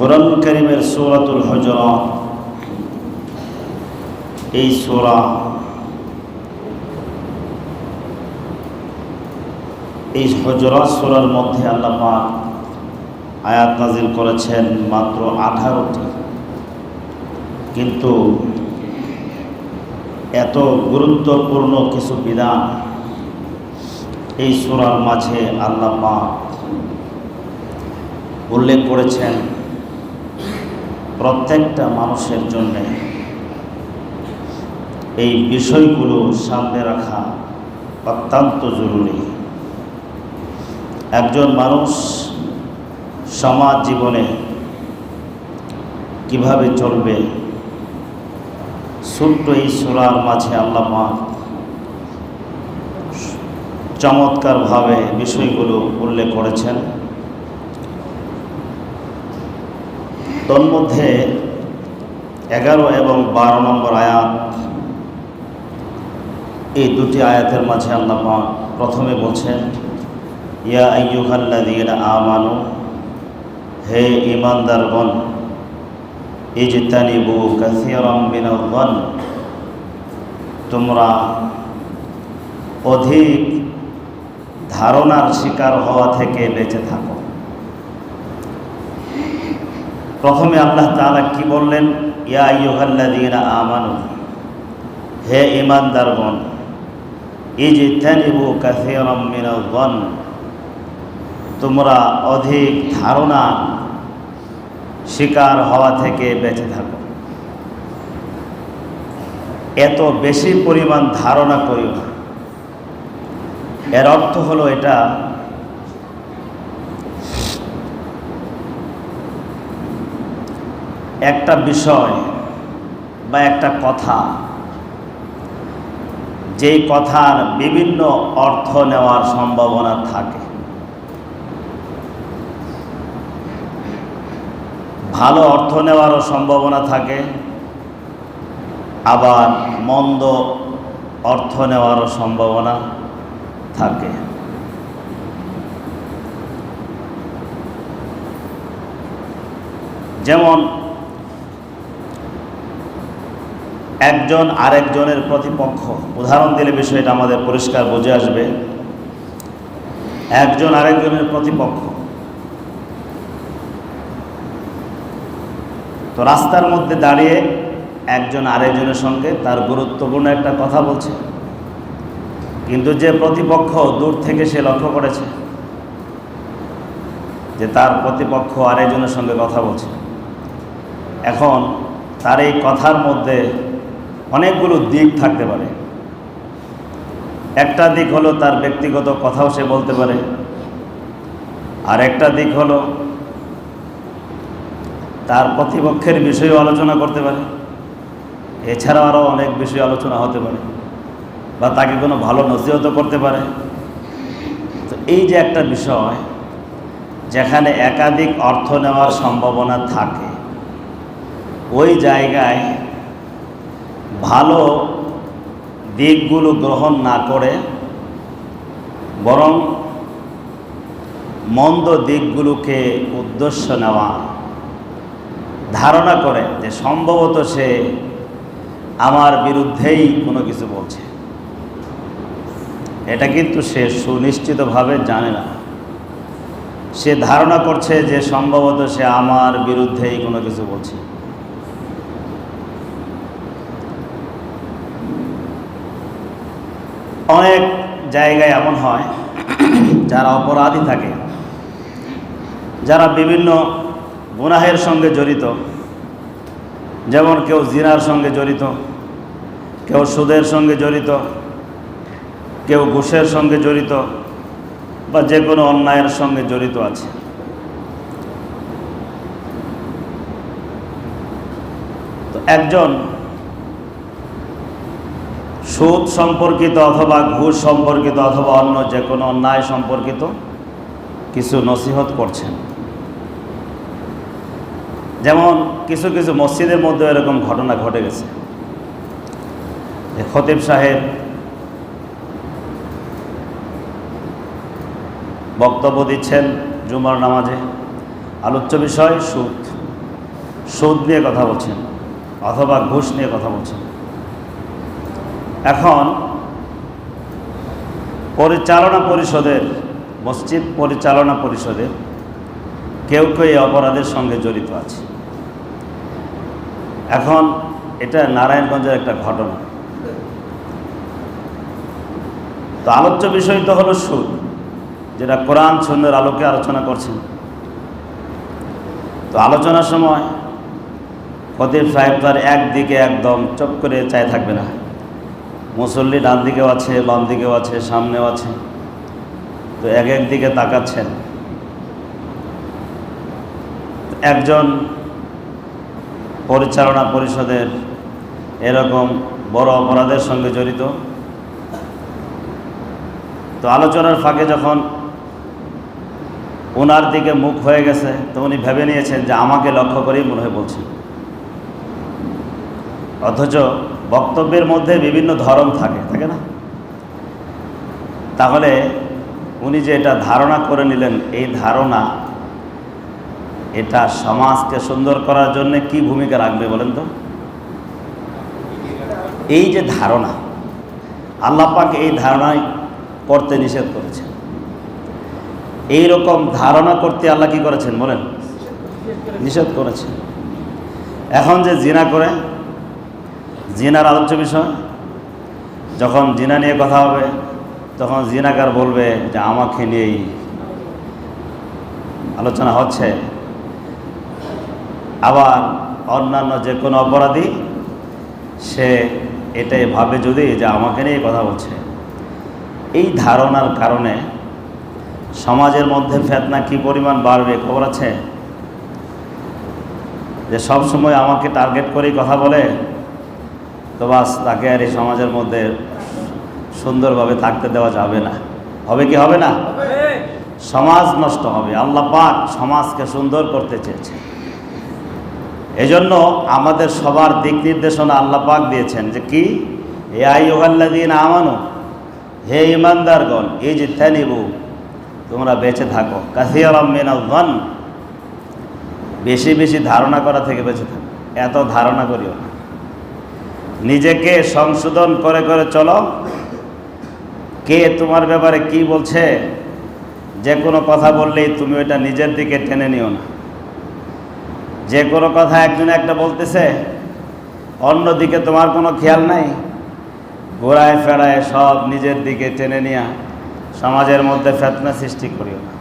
কোরআন করিমের সৌরাতুল হজরত। এই সোরা এই হজরত সোরার মধ্যে আল্লাহ পাক আয়াত নাজিল করেছেন মাত্র আঠারোটি। কিন্তু এত গুরুত্বপূর্ণ কিছু বিধান এই সোরার মাঝে আল্লাহ পাক উল্লেখ করেছেন প্রত্যেকটা মানুষের জন্যে এই বিষয়গুলো সামনে রাখা অত্যন্ত জরুরি। একজন মানুষ সমাজ জীবনে কীভাবে চলবে? ছোট্ট এই সোলার মাঝে আল্লামা চমৎকারভাবে বিষয়গুলো উল্লেখ করেছেন। তন্মধ্যে এগারো এবং বারো নম্বর আয়াত। এই দুটি আয়াতের মাঝে আল্লাহ প্রথমে বলছেন, ইয়া আইয়ুহাল্লাযীনা আমানু, হে ঈমানদারগণ, ইজতানিবু কাসীরাম মিনাল তোমরা অধিক ধারণার শিকার হওয়া থেকে বেঁচে থাকো। প্রথমে আল্লাহ তাআলা কি বললেন? ইয়া আইয়ুহাল্লাযীনা আমানু, হে ঈমানদারগণ, ইজতানিবু কাসীরাম মিনাল তোমরা অধিক ধারণা শিকার হওয়া থেকে বেঁচে থাকো। এত বেশি পরিমাণ ধারণা করিও না। এর অর্থ হলো এটা একটা বিষয় বা একটা কথা, যেই কথার বিভিন্ন অর্থ নেওয়ার সম্ভাবনা থাকে। ভালো অর্থ নেওয়ারও সম্ভাবনা থাকে, আবার মন্দ অর্থ নেওয়ারও সম্ভাবনা থাকে। যেমন একজন আরেকজনের প্রতিপক্ষ। উদাহরণ দিলে বিষয়টা আমাদের পরিষ্কার বুঝে আসবে। একজন আরেকজনের প্রতিপক্ষ। তো রাস্তার মধ্যে দাঁড়িয়ে একজন আরেকজনের সঙ্গে তার গুরুত্বপূর্ণ একটা কথা বলছে। কিন্তু যে প্রতিপক্ষ দূর থেকে সে লক্ষ্য করেছে, যে তার প্রতিপক্ষ আরেকজনের সঙ্গে কথা বলছে। এখন তার এই কথার মধ্যে অনেকগুলো দিক থাকতে পারে। একটা দিক হলো তার ব্যক্তিগত কথাও সে বলতে পারে। আর একটা দিক হলো তার প্রতিপক্ষের বিষয়েও আলোচনা করতে পারে। এছাড়াও আরও অনেক বিষয় আলোচনা হতে পারে বা তাকে কোনো ভালো নসিহত করতে পারে। তো এই যে একটা বিষয় যেখানে একাধিক অর্থ নেওয়ার সম্ভাবনা থাকে, ওই জায়গায় ভালো দিকগুলো গ্রহণ না করে, বরং মন্দ দিকগুলোকে উদ্দেশ্য নেওয়া, ধারণা করে যে সম্ভবত সে আমার বিরুদ্ধেই কোনো কিছু বলছে। এটা কিন্তু সে সুনিশ্চিতভাবে জানে না। সে ধারণা করছে যে সম্ভবত সে আমার বিরুদ্ধেই কোনো কিছু বলছে। অনেক জায়গায় এমন হয়, যারা অপরাধী থাকে, যারা বিভিন্ন গুনাহের সঙ্গে জড়িত, যেমন কেউ জিনার সঙ্গে জড়িত, কেউ সুদের সঙ্গে জড়িত, কেউ ঘুষের সঙ্গে জড়িত, বা যে কোনো অন্যায়ের সঙ্গে জড়িত আছে। তো একজন সুদ সম্পর্কিত অথবা ঘুষ সম্পর্কিত অথবা অন্য যে কোনো অন্যায় সম্পর্কিত কিছু নসিহত করছেন। যেমন কিছু কিছু মসজিদের মধ্যে এরকম ঘটনা ঘটে গেছে। খতিব সাহেব বক্তব্য দিচ্ছেন জুমার নামাজে। আলোচ্য বিষয় সুদ। সুদ নিয়ে কথা বলছেন অথবা ঘুষ নিয়ে কথা বলছেন। এখন পরিচালনা পরিষদের, মসজিদ পরিচালনা পরিষদের কেউ কেউ এই অপরাধের সঙ্গে জড়িত আছে। এখন এটা নারায়ণগঞ্জের একটা ঘটনা। তো আলোচ্য বিষয় তো হলো সুদ যেটা কোরআন সুন্দর আলোকে আলোচনা করছেন। তো আলোচনার সময় খতিব সাহেব তার একদিকে একদম চপ করে চায় থাকবে না। মুসল্লি ডান দিকেও আছে, বাম দিকেও আছে, সামনেও আছে। তো এক এক দিকে তাকাচ্ছেন। একজন পরিচালনা পরিষদের এরকম বড় অপরাধের সঙ্গে জড়িত। তো আলোচনার ফাঁকে যখন ওনার দিকে মুখ হয়ে গেছে, তো উনি ভেবে নিয়েছেন যে আমাকে লক্ষ্য করেই মনে হয় বলছেন। অথচ বক্তব্যের মধ্যে বিভিন্ন ধরন থাকে থাকে না? তাহলে উনি যে এটা ধারণা করে নিলেন, এই ধারণা এটা সমাজকে সুন্দর করার জন্য কি ভূমিকা রাখবে বলেন তো? এই যে ধারণা আল্লাপাক এই ধারণায় করতে নিষেধ করেছেন। এই রকম ধারণা করতে আল্লাহ কি করেছেন বলেন? নিষেধ করেছেন। এখন যে জিনা করে জিনার আলোচ্য বিষয়। যখন জিনা নিয়ে কথা হবে, তখন জিনাকার বলবে যে আমাকে নিয়েই আলোচনা হচ্ছে। আবার অন্যান্য যে কোনো অপরাধী, সে এটাই ভাবে যদি যে আমাকে নিয়ে কথা বলছে। এই ধারণার কারণে সমাজের মধ্যে ফেতনা কি পরিমাণ বাড়বে খবর আছে? যে সবসময় আমাকে টার্গেট করেই কথা বলে তো বাস, তাকে আর এই সমাজের মধ্যে সুন্দরভাবে থাকতে দেওয়া যাবে না। হবে কি হবে না? সমাজ নষ্ট হবে। আল্লাহ পাক সমাজকে সুন্দর করতে চেয়েছে এজন্য আমাদের সবার দিক নির্দেশনা আল্লাহ পাক দিয়েছেন যে কি? এ আই ওহাল্লাদিন আমানো, হে ইমানদারগণ এই যে থ্যানিবু তোমরা বেঁচে থাকো। কাসিয়ার মিনাল বেশি বেশি ধারণা করা থেকে বেঁচে থাকো। এত ধারণা করিও না। নিজেকে সংশোধন করে করে চলো। কে তোমার ব্যাপারে কি বলছে? যে কোনো কথা বললেই তুমি ওইটা নিজের দিকে টেনে নিও না। যে কোনো কথা একজন একটা বলতেছে, অন্যদিকে তোমার কোনো খেয়াল নাই? ঘোরায় ফেরায় সব নিজের দিকে টেনে নিয়ে সমাজের মধ্যে ফেতনা সৃষ্টি করিও না।